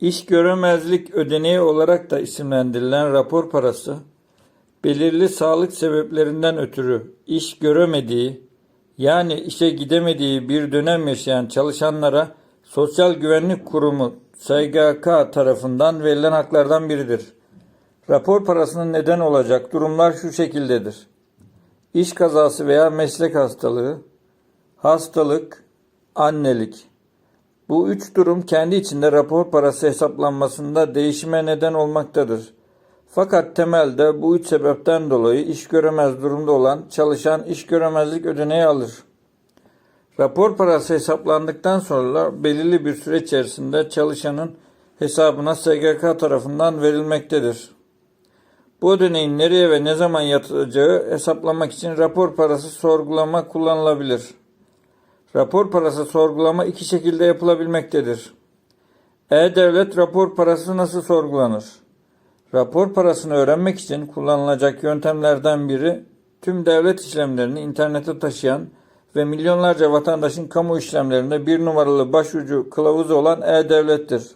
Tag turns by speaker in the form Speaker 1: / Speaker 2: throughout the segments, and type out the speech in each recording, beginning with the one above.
Speaker 1: İş göremezlik ödeneği olarak da isimlendirilen rapor parası, belirli sağlık sebeplerinden ötürü iş göremediği, yani işe gidemediği bir dönem yaşayan çalışanlara Sosyal Güvenlik Kurumu SGK tarafından verilen haklardan biridir. Rapor parasının neden olacak durumlar şu şekildedir. İş kazası veya meslek hastalığı, hastalık, annelik. Bu üç durum kendi içinde rapor parası hesaplanmasında değişime neden olmaktadır. Fakat temelde bu üç sebepten dolayı iş göremez durumda olan çalışan iş göremezlik ödeneği alır. Rapor parası hesaplandıktan sonra belirli bir süre içerisinde çalışanın hesabına SGK tarafından verilmektedir. Bu ödeneğin nereye ve ne zaman yatıracağı hesaplamak için rapor parası sorgulama kullanılabilir. Rapor parası sorgulama iki şekilde yapılabilmektedir. E-Devlet rapor parası nasıl sorgulanır? Rapor parasını öğrenmek için kullanılacak yöntemlerden biri tüm devlet işlemlerini internete taşıyan ve milyonlarca vatandaşın kamu işlemlerinde bir numaralı başucu kılavuzu olan E-Devlet'tir.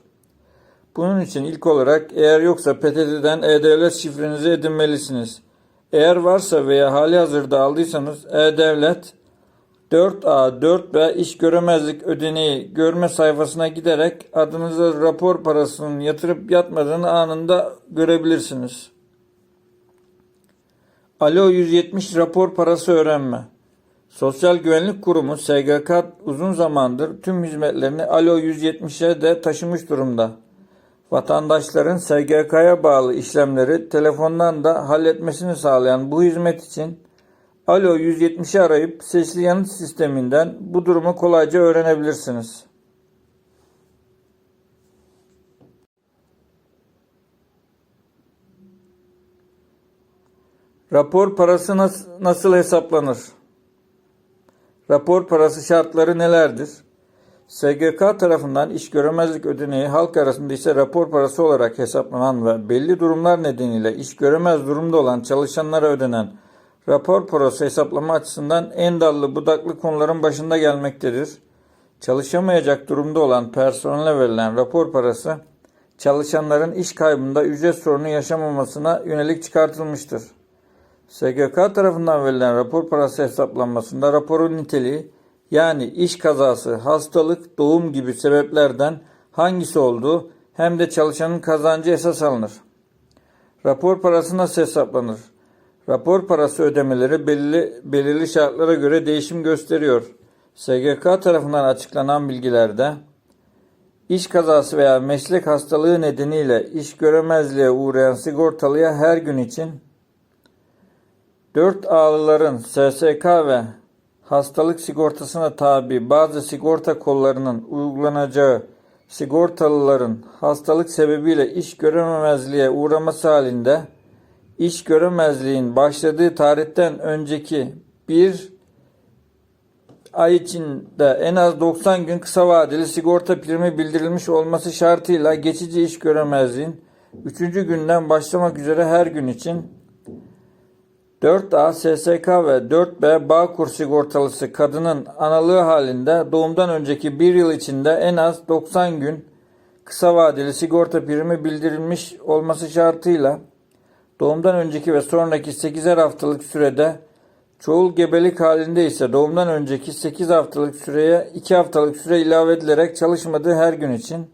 Speaker 1: Bunun için ilk olarak eğer yoksa PTT'den E-Devlet şifrenizi edinmelisiniz. Eğer varsa veya hali hazırda aldıysanız E-Devlet 4A 4B iş göremezlik ödeneği görme sayfasına giderek adınıza rapor parasının yatırıp yatmadığını anında görebilirsiniz. Alo 170 rapor parası öğrenme. Sosyal Güvenlik Kurumu SGK uzun zamandır tüm hizmetlerini Alo 170'e de taşımış durumda. Vatandaşların SGK'ya bağlı işlemleri telefondan da halletmesini sağlayan bu hizmet için Alo 170'i arayıp sesli yanıt sisteminden bu durumu kolayca öğrenebilirsiniz. Rapor parası nas- nasıl hesaplanır? Rapor parası şartları nelerdir? SGK tarafından iş göremezlik ödeneği halk arasında ise rapor parası olarak hesaplanan ve belli durumlar nedeniyle iş göremez durumda olan çalışanlara ödenen rapor parası hesaplama açısından en dallı budaklı konuların başında gelmektedir. Çalışamayacak durumda olan personele verilen rapor parası çalışanların iş kaybında ücret sorunu yaşamamasına yönelik çıkartılmıştır. SGK tarafından verilen rapor parası hesaplanmasında raporun niteliği yani iş kazası, hastalık, doğum gibi sebeplerden hangisi olduğu hem de çalışanın kazancı esas alınır. Rapor parası nasıl hesaplanır? Rapor parası ödemeleri belirli, belirli şartlara göre değişim gösteriyor. SGK tarafından açıklanan bilgilerde iş kazası veya meslek hastalığı nedeniyle iş göremezliğe uğrayan sigortalıya her gün için 4 A'lıların SSK ve hastalık sigortasına tabi bazı sigorta kollarının uygulanacağı sigortalıların hastalık sebebiyle iş görememezliğe uğraması halinde iş göremezliğin başladığı tarihten önceki bir ay içinde en az 90 gün kısa vadeli sigorta primi bildirilmiş olması şartıyla geçici iş göremezliğin 3. günden başlamak üzere her gün için 4A SSK ve 4B Bağkur sigortalısı kadının analığı halinde doğumdan önceki bir yıl içinde en az 90 gün kısa vadeli sigorta primi bildirilmiş olması şartıyla doğumdan önceki ve sonraki 8'er haftalık sürede çoğul gebelik halinde ise doğumdan önceki 8 haftalık süreye 2 haftalık süre ilave edilerek çalışmadığı her gün için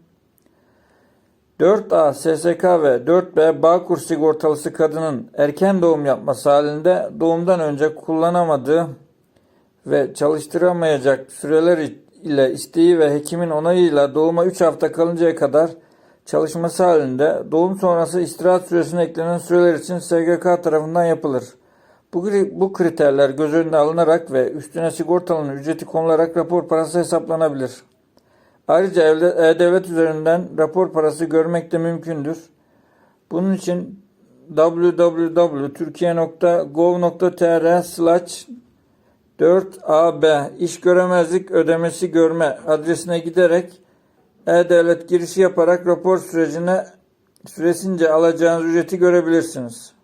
Speaker 1: 4A SSK ve 4B Bağkur sigortalısı kadının erken doğum yapması halinde doğumdan önce kullanamadığı ve çalıştıramayacak süreler ile isteği ve hekimin onayıyla doğuma 3 hafta kalıncaya kadar çalışması halinde doğum sonrası istirahat süresine eklenen süreler için SGK tarafından yapılır. Bu, bu kriterler göz önüne alınarak ve üstüne sigortalının ücreti konularak rapor parası hesaplanabilir. Ayrıca E-Devlet üzerinden rapor parası görmek de mümkündür. Bunun için www.turkiye.gov.tr slash 4AB iş göremezlik ödemesi görme adresine giderek E-Devlet girişi yaparak rapor sürecine süresince alacağınız ücreti görebilirsiniz.